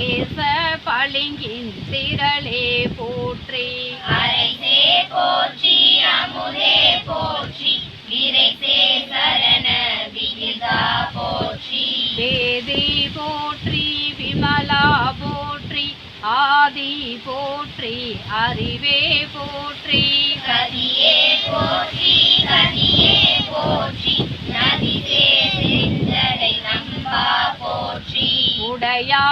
தேச பளிங்கின் திரளே போற்றி. அரைசே போற்றி அமுதே போற்றி விரைசே சரண விகிதா போற்றி. வேதி போற்றி விமலா போற்றி ஆதி போற்றி அறிவே போற்றி. கதியே போற்றி கதியே போற்றி.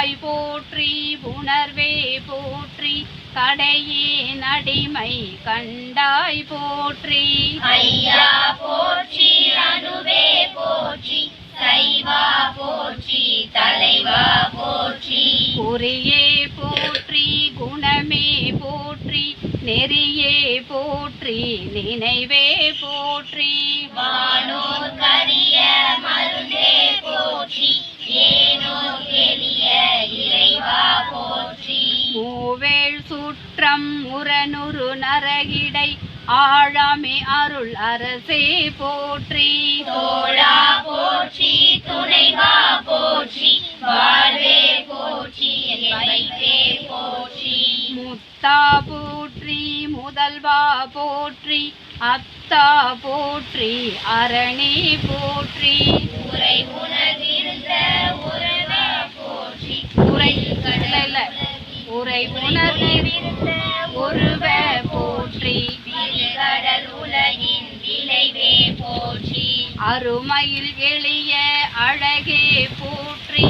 உடையாய் போற்றி உணர்வே போற்றி கடையே நடிமை கண்டாய் போற்றி. ஐயா போற்றி அணுவே போற்றி சைவா போற்றி தலைவா போற்றி. குறியே போற்றி குணமே போற்றி நெறியே போற்றி நினைவே போற்றி. வானோர் கரிய மருந்தே போற்றி. சுற்றம் முரணுரு நரகிடை. ஆழாமே அருள் அரசே போற்றி. தோழா போற்றி துணைவா போற்றி. வாழ்வே போற்றி வைத்தே போற்றி. முத்தா போற்றி முதல்வா போற்றி. அத்தா போற்றி அரணே போற்றி. உரை உணர்ந்திருந்த ஒருவ போற்றி கடல் உலகின் விளைவே போற்றி. அருமையில் எளிய அழகே போற்றி.